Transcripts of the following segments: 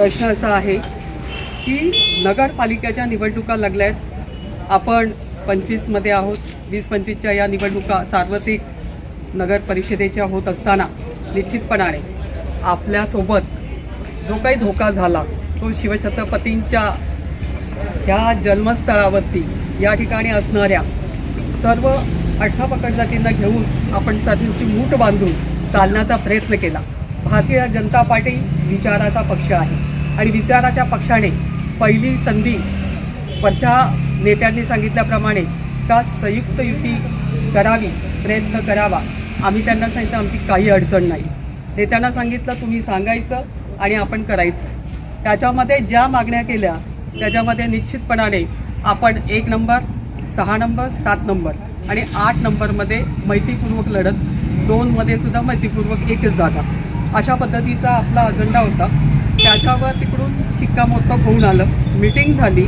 प्रश्न असा आहे की नगरपालिकेच्या निवडणुका लागल्या आहेत आपण पंचवीसमध्ये आहोत. वीस पंचवीसच्या या निवडणुका सार्वत्रिक नगर परिषदेच्या होत असताना निश्चितपणाने आपल्यासोबत जो काही धोका झाला तो शिवछत्रपतींच्या ह्या जन्मस्थळावरती या ठिकाणी असणाऱ्या सर्व अठरा जातींना घेऊन आपण साधीची मूठ बांधून चालण्याचा प्रयत्न केला. भारतीय जनता पार्टी विचाराचा पक्ष आहे. आणि विचाराच्या पक्षाने पहिली संधी वरच्या नेत्यांनी सांगितल्याप्रमाणे का संयुक्त युती करावी प्रयत्न करावा. आम्ही त्यांना सांगितलं आमची काही अडचण नाही. नेत्यांना सांगितलं तुम्ही सांगायचं आणि आपण करायचं. त्याच्यामध्ये ज्या मागण्या केल्या त्याच्यामध्ये निश्चितपणाने आपण एक नंबर सहा नंबर सात नंबर आणि आठ नंबरमध्ये मैत्रीपूर्वक लढत दोनमध्ये सुद्धा मैत्रीपूर्वक एकच जागा. अशा पद्धतीचा आपला अजेंडा होता. त्याच्यावर तिकडून शिक्कामोर्तब होऊन आलं. मिटिंग झाली.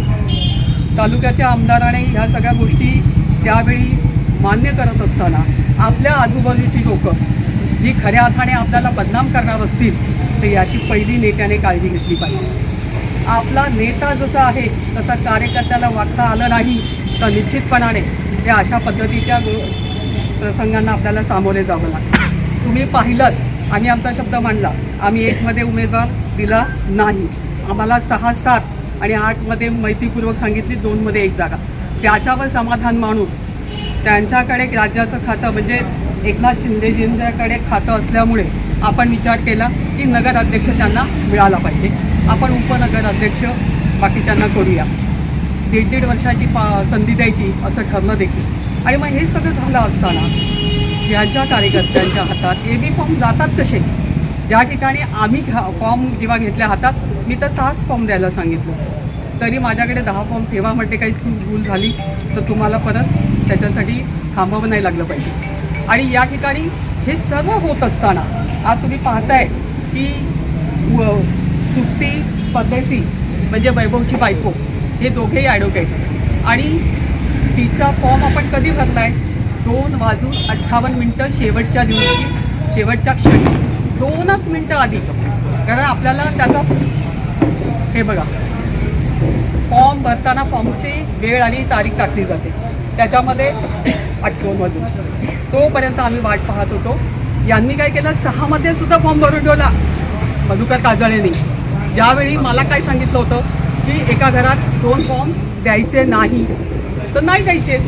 तालुक्याच्या आमदाराने ह्या सगळ्या गोष्टी त्यावेळी मान्य करत असताना आपल्या आजूबाजूची लोकं जी खऱ्या अर्थाने आपल्याला बदनाम करणार असतील तर याची पहिली नेत्याने काळजी घेतली पाहिजे. आपला नेता जसा आहे तसा कार्यकर्त्याला वागता आलं नाही तर निश्चितपणाने या अशा पद्धतीच्या प्रसंगांना आपल्याला सामोरे जावं लागतं. तुम्ही पाहिलं आम्ही आमचा शब्द मांडला. आम्ही एकमध्ये उमेदवार दिला नाही. आम्हाला सहा सात आणि आठमध्ये मैत्रीपूर्वक सांगितली दोनमध्ये एक जागा. त्याच्यावर समाधान मानून त्यांच्याकडे राज्याचं खातं म्हणजे एकनाथ शिंदेजींच्याकडे खातं असल्यामुळे आपण विचार केला की नगराध्यक्ष त्यांना मिळाला पाहिजे. आपण उपनगर अध्यक्ष बाकीच्यांना करूया. दीड दीड वर्षाची पा संधी द्यायची असं ठरलं देखील. आणि मग हे सगळं झालं असताना यांच्या कार्यकर्त्यांच्या हातात ए बी फॉर्म जातात कसे? ज्या ठिकाणी आम्ही फॉर्म जेव्हा घेतल्या हातात मी तर सहाच फॉर्म द्यायला सांगितलं. तरी माझ्याकडे दहा फॉर्म ठेवा म्हटले काही चूक भूल झाली तर तुम्हाला परत त्याच्यासाठी थांबावं नाही लागलं पाहिजे. आणि या ठिकाणी हे सर्व होत असताना आज तुम्ही पाहताय की सुट्टी परदेसी म्हणजे वैभवची बायको हे दोघेही ॲडव्होकेट आणि तिचा फॉर्म आपण कधी भरला आहे दोन वाजून अठ्ठावन्न मिनटं शेवटच्या दिवशी शेवटच्या क्षणी. दोनच मिनटं आधी. कारण आपल्याला त्याचा हे बघा. फॉर्म भरताना फॉर्मची वेळ आणि तारीख टाकली जाते. त्याच्यामध्ये अठ्ठावन्न तोपर्यंत आम्ही वाट पाहत होतो. यांनी काय केलं? सहामध्ये सुद्धा फॉर्म भरून ठेवला. मधुकर काजळेनी. ज्यावेळी मला काय सांगितलं होतं की एका घरात दोन फॉर्म द्यायचे नाही तर नाही द्यायचे.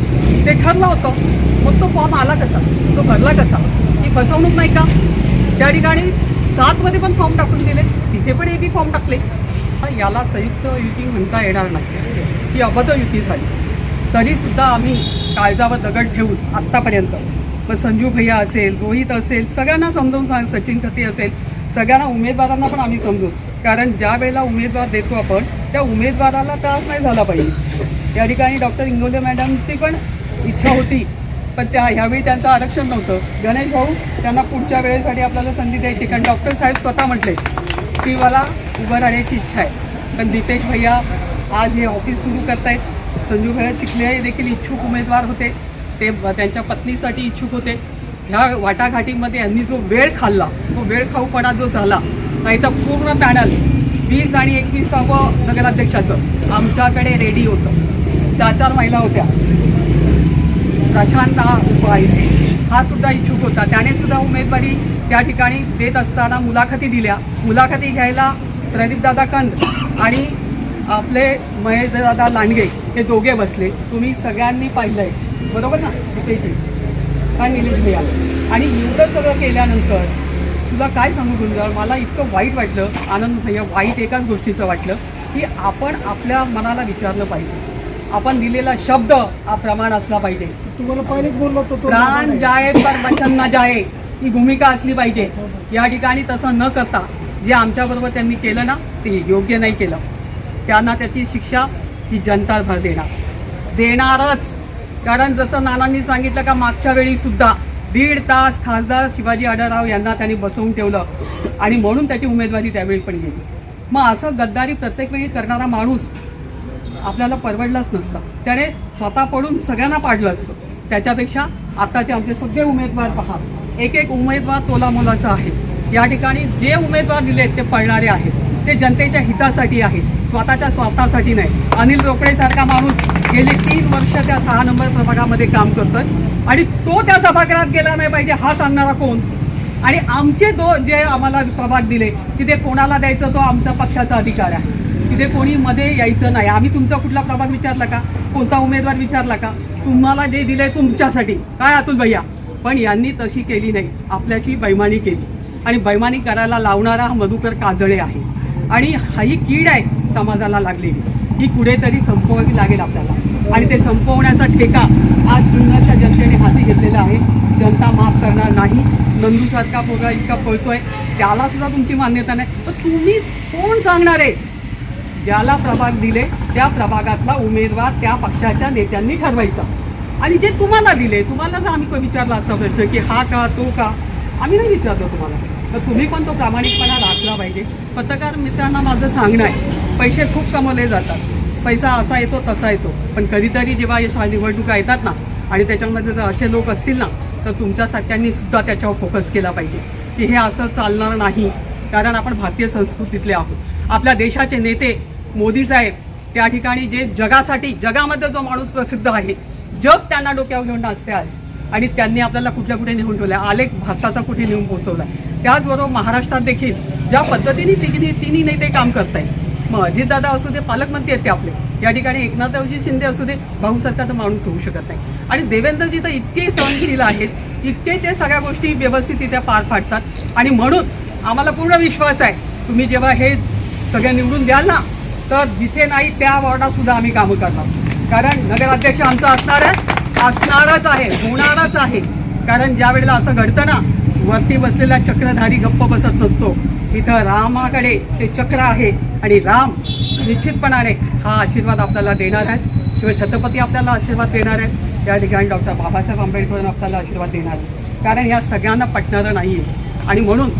ते ठरलं होतं. मग तो फॉर्म आला कसा? तो भरला कसा? ही फसवणूक नाही का? त्या ठिकाणी सातमध्ये पण फॉर्म टाकून दिले. तिथे पण ए बी फॉर्म टाकले. याला संयुक्त युती म्हणता येणार नाही. ही अबध युती झाली. तरीसुद्धा आम्ही कायदावर दगड ठेवून आत्तापर्यंत मग संजू भैया असेल रोहित असेल सगळ्यांना समजावून सांग सचिन खती असेल सगळ्यांना उमेदवारांना पण आम्ही समजू कारण ज्या वेळेला उमेदवार देतो आपण त्या उमेदवाराला त्रास नाही झाला पाहिजे. या ठिकाणी डॉक्टर इंगोले मॅडमची पण इच्छा होती पण त्या ह्यावेळी त्यांचं आरक्षण नव्हतं. गणेश भाऊ त्यांना पुढच्या वेळेसाठी आपल्याला संधी द्यायची. कारण डॉक्टर साहेब स्वतः म्हटले की मला उभं राहण्याची इच्छा आहे. पण दीपेश भैया आज हे ऑफिस सुरू करतायत. संजू भैया चिखले देखील इच्छुक उमेदवार होते. ते त्यांच्या पत्नीसाठी इच्छुक होते. ह्या वाटाघाटीमध्ये यांनी जो वेळ खाल्ला तो वेळ खाऊपणा जो झाला नाही तर पूर्ण पॅनल वीस आणि एकवीसावं नगराध्यक्षाचं आमच्याकडे रेडी होतं. चार चार महिला होत्या. प्रशांत हा उपाय हा सुद्धा इच्छुक होता. त्याने सुद्धा उमेदवारी त्या ठिकाणी देत असताना मुलाखती दिल्या. मुलाखती घ्यायला प्रदीपदादा कंद आणि आपले महेशदादा लांडगे हे दोघे बसले. तुम्ही सगळ्यांनी पाहिलंय. बरोबर ना? तिथे काय निलेश भैया? आणि एवढं सगळं केल्यानंतर तुला काय सांगू गुंजार? मला इतकं वाईट वाटलं. आनंद भैया वाईट एकाच गोष्टीचं वाटलं की आपण आपल्या मनाला विचारलं पाहिजे. आपण दिलेला शब्द हा प्रमाण असला पाहिजे. तुम्हाला पहिलेच बोललो होतो तो प्राण जाए पर वचन न जाए ही भूमिका असली पाहिजे. या ठिकाणी तसं न करता जे आमच्याबरोबर त्यांनी केलं ना ते योग्य नाही केलं. त्यांना त्याची शिक्षा ही जनता भर देणार. देणारच. कारण जसं नानांनी सांगितलं का मागच्या वेळी सुद्धा दीड तास खासदार शिवाजी आढळराव यांना त्यांनी बसवून ठेवलं आणि म्हणून त्याची उमेदवारी त्यावेळी पण गेली. मग असं गद्दारी प्रत्येक वेळी करणारा माणूस आपल्याला परवडलाच नसतं. त्याने स्वतः पडून सगळ्यांना पाडलं असतं. त्याच्यापेक्षा आत्ताचे आमचे सगळे उमेदवार पहा. एक एक उमेदवार तोला मोलाचा आहे. या ठिकाणी जे उमेदवार दिलेत ते पळणारे आहेत. ते जनतेच्या हितासाठी आहेत. स्वतःच्या स्वार्थासाठी नाही. अनिल रोकडेसारखा माणूस गेली तीन वर्ष त्या सहा नंबर प्रभागामध्ये काम करतोय. आणि तो त्या सभागृहात गेला नाही पाहिजे हा सांगणारा कोण? आणि आमचे दो जे आम्हाला प्रभाग दिले तिथे कोणाला द्यायचं तो आमचा पक्षाचा अधिकार आहे. तिथे कोणी मध्ये यायचं नाही. आम्ही तुमचा कुठला प्रभाग विचारला का? कोणता उमेदवार विचारला का? तुम्हाला जे दिलंय तुमच्यासाठी. काय अतुल भैया? पण यांनी तशी केली नाही. आपल्याशी बैमानी केली. आणि बैमानी करायला लावणारा हा मधुकर काजळे आहे. आणि हा ही कीड आहे समाजाला लागलेली. ही कुठेतरी संपवावी लागेल आपल्याला. आणि ते संपवण्याचा ठेका आज जुन्नरच्या जनतेने हाती घेतलेला आहे. जनता माफ करणार नाही. नंदूसारखा पोरगा इतका पळतोय. त्याला सुद्धा तुमची मान्यता नाही. तर तुम्ही कोण सांगणार आहे? ज्याला प्रभाग दिले त्या प्रभागातला उमेदवार त्या पक्षाच्या नेत्यांनी ठरवायचा. आणि जे तुम्हाला दिले तुम्हाला जर आम्ही विचारला असा प्रश्न की हा का तो का आम्ही नाही विचारलो तुम्हाला. तर तुम्ही पण तो प्रामाणिकपणा राखला पाहिजे. पत्रकार मित्रांना माझं सांगणं आहे पैसे खूप कमवले जातात. पैसा असा येतो तसा येतो. पण कधीतरी जेव्हा या निवडणुका येतात ना आणि त्याच्यामध्ये जर असे लोक असतील ना तर तुमच्यासारख्यांनी सुद्धा त्याच्यावर फोकस केला पाहिजे. की हे असं चालणार नाही. कारण आपण भारतीय संस्कृतीतले आहोत. आपल्या देशाचे नेते मोदी साहेब त्या ठिकाणी जे जगासाठी जगामध्ये जो माणूस प्रसिद्ध आहे जग त्यांना डोक्यावर घेऊन नाचते आज. आणि त्यांनी आपल्याला कुठल्या कुठे नेऊन ठेवलं आलेख भारताचा कुठे नेऊन पोहोचवला त्याचबरोबर महाराष्ट्रात देखील ज्या पद्धतीने तिन्ही तिन्ही नेते काम करतायत मग अजितदादा असू दे पालकमंत्री आहेत ते आपले. या ठिकाणी एकनाथरावजी शिंदे असू दे भाऊसारखा तर माणूस होऊ शकत नाही. आणि देवेंद्रजी तर इतके सहनशील आहेत इतके ते सगळ्या गोष्टी व्यवस्थितरित्या पार पाडतात. आणि म्हणून आम्हाला पूर्ण विश्वास आहे तुम्ही जेव्हा हे सगळे निवडून द्याल ना तर जिथे नाही त्या वॉर्डात सुद्धा आम्ही कामं करणार. कारण नगराध्यक्ष आमचा असणार आहे असणारच आहे होणारच आहे. कारण ज्या वेळेला असं घडतं ना वरती बसलेला चक्रधारी गप्प बसत नसतो. इथं रामाकडे ते चक्र आहे आणि राम निश्चितपणाने हा आशीर्वाद आपल्याला देणार आहे शिवाय छत्रपती आपल्याला आशीर्वाद देणार आहे त्या ठिकाणी डॉक्टर बाबासाहेब आंबेडकर आपल्याला आशीर्वाद देणार आहे कारण ह्या सगळ्यांना पटणारं नाही आहे आणि म्हणून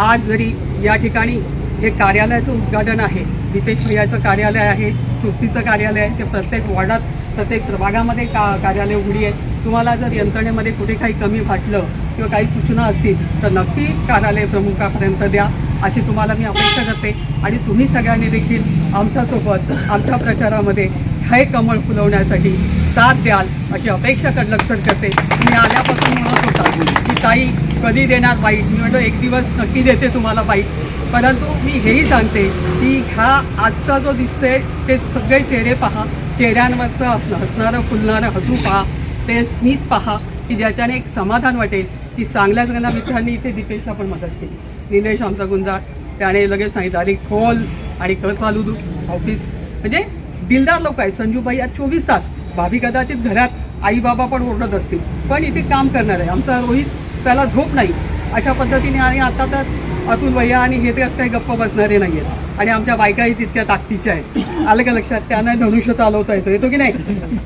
आज जरी या ठिकाणी हे कार्यालयाचं उद्घाटन आहे दीपेश भैयाचं कार्यालय आहे तृप्तीचं कार्यालय आहे ते प्रत्येक वॉर्डात प्रत्येक भागामध्ये का कार्यालय उघडी आहे. तुम्हाला जर यंत्रणेमध्ये कुठे काही कमी वाटलं किंवा काही सूचना असतील तर नक्की कार्यालय प्रमुखापर्यंत द्या. अशी तुम्हाला मी अपेक्षा करते. आणि तुम्ही सगळ्यांनी देखील आमच्यासोबत आमच्या प्रचारामध्ये हे कमळ फुलवण्यासाठी साथ द्याल अशी अपेक्षा कर लक्षात करते. मी आल्यापासून म्हणत होता की ताई कधी देणार बाईट मी म्हणतो एक दिवस नक्की देते तुम्हाला बाईट परंतु मी हेही सांगते की हा आजचा जो दिसते ते सगळे चेहरे पहा. चेहऱ्यांवरचं हसणं हसणारं फुलणारं हसू पहा. ते स्मित पहा की ज्याच्याने एक समाधान वाटेल. की चांगल्या चांगल्या मित्रांनी इथे दिपेशला पण मदत केली. निलेश आमचा गुंजाळ. त्याने लगेच सांगितलं अरे खोल आणि कर चालू दू ऑफिस म्हणजे दिलदार लोक आहे संजूबाई आज चोवीस तास. भाभी कदाचित घरात आई बाबा पण ओरडत असतील. पण इथे काम करणार आहे. आमचा रोहित त्याला झोप नाही. अशा पद्धतीने आणि आता तर अतुल भैया आणि हे तेच काही गप्प बसणारे नाही आहेत आणि आमच्या बायकाही तितक्या ताकदीच्या आहेत. आलं का लक्षात? त्यांना धनुष्य चालवता येतो. येतो की नाही?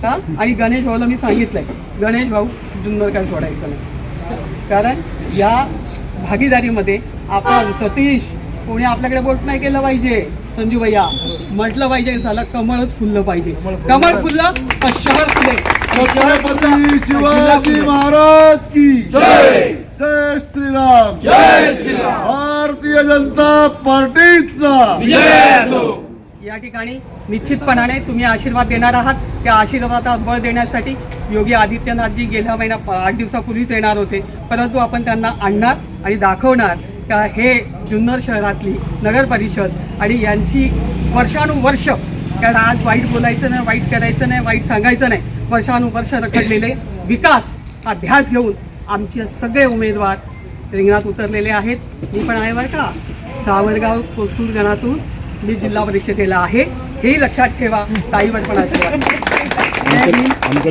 हा? आणि गणेश भाऊला मी सांगितलंय. गणेश भाऊ जुन्नर काय सोडायचं नाही. कारण या भागीदारीमध्ये आपण सतीश कोणी आपल्याकडे बोट नाही केलं पाहिजे. संजू भैया म्हटलं पाहिजे साला कमळच फुललं पाहिजे. कमळ फुललं. तर शहर फुले. शिवाजी महाराज की जय! जय श्रीराम. जय श्रीराम. भारतीय जनता पार्टीचा. विजय! असो या ठिकाणी निश्चितपणाने तुम्ही आशीर्वाद देणार आहात. त्या आशीर्वादात बळ देण्यासाठी योगी आदित्यनाथजी गेल्या महिना आठ दिवसापूर्वीच येणार होते. परंतु आपण त्यांना आणणार आणि दाखवणार का हे जुन्नर शहरातली नगर परिषद आणि यांची वर्षानुवर्ष कारण आज वाईट बोलायचं नाही वाईट करायचं नाही वाईट सांगायचं नाही वर्षानुवर्ष रखडलेले विकास हा ध्यास घेऊन आमचे सगळे उमेदवार रिंगणात उतरलेले आहेत. मी पण आहे बरं का. सावरगाव कोसूर गणातून मी जिल्हा परिषदेला आहे. हेही लक्षात ठेवा आशीर्वाद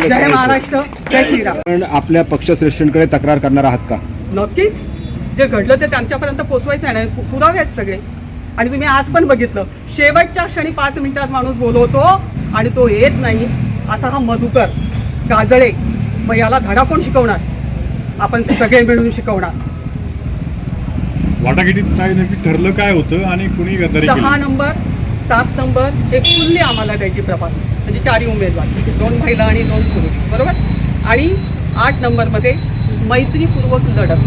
जय. महाराष्ट्र जय श्रीराम. पण आपल्या पक्षश्रेष्ठींकडे तक्रार करणार आहात का? नक्कीच. जे घडलं ते त्यांच्यापर्यंत पोचवायचं आहे. पुरावे आहेत सगळे. आणि तुम्ही आज पण बघितलं. शेवटच्या क्षणी पाच मिनिटात माणूस बोलवतो आणि तो येत नाही. असा हा मधुकर गाजळे मग याला धडा कोण शिकवणार? आपण सगळे मिळून शिकवणार. वाटाघाटीत काय नक्की ठरलं काय होतं आणि कुणी गद्दारी सहा नंबर सात नंबर हे फुल्ली आम्हाला द्यायची प्रभाग म्हणजे चारही उमेदवार. दोन महिला आणि दोन पुरुष. बरोबर? आणि आठ नंबरमध्ये मैत्रीपूर्वक लढत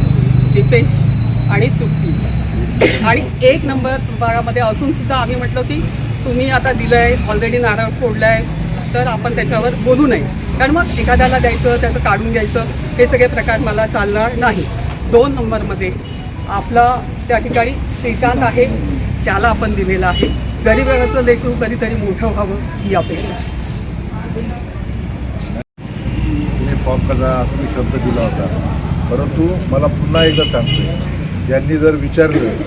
दीपेश आणि तृप्ती. आणि एक नंबर विभागामध्ये असून सुद्धा आम्ही म्हटलं की तुम्ही आता दिलंय ऑलरेडी नारळ फोडलाय तर आपण त्याच्यावर बोलू नये. कारण मग एखाद्याला द्यायचं त्याचं काढून घ्यायचं हे सगळे प्रकार मला चालणार नाही. दोन नंबरमध्ये आपला त्या ठिकाणी श्रीकांत आहे. त्याला आपण दिलेलं आहे. गरीबाचं लेकरू कधीतरी मोठं व्हावं ही अपेक्षा. आहे. फॉर्म कसा तुम्ही शब्द दिला होता. परंतु मला पुन्हा एकदा सांगतो यांनी जर विचारलं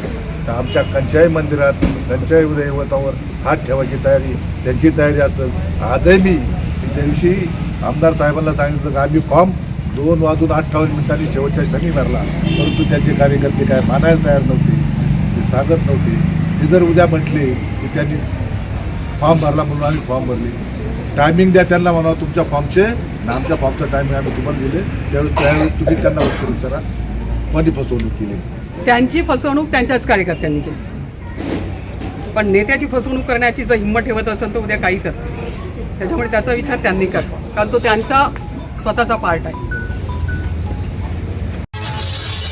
तर आमच्या कंचाई मंदिरात कंचाई दैवतावर हात ठेवायची तयारी त्यांची तयारी असेल. आजही मी त्या दिवशी आमदार साहेबांना सांगितलं की आम्ही फॉर्म दोन वाजून अठ्ठावन्न मिनिटांनी शेवटच्या क्षणी भरला. परंतु त्याचे कार्यकर्ते काय मानायला तयार नव्हते ते सांगत नव्हते. ते जर उद्या म्हटले की त्यांनी फॉर्म भरला म्हणून आम्ही फॉर्म भरले. टायमिंग द्या त्यांना म्हणा तुमच्या फॉर्मचे आणि आमच्या फॉर्मचा टायमिंग आम्ही तुम्हाला दिले. त्यावेळेस त्यावेळेस तुम्ही त्यांना उत्तर विचारा कोणी फसवणूक केली. त्यांची फसवणूक त्यांच्याच कार्यकर्त्यांनी केली. पण नेत्याची फसवणूक करण्याची जर हिंमत ठेवत असेल तर उद्या काही कर त्याच्यामुळे त्याचा विचार त्यांनी करतो. कारण तो त्यांचा स्वतःचा पार्ट आहे.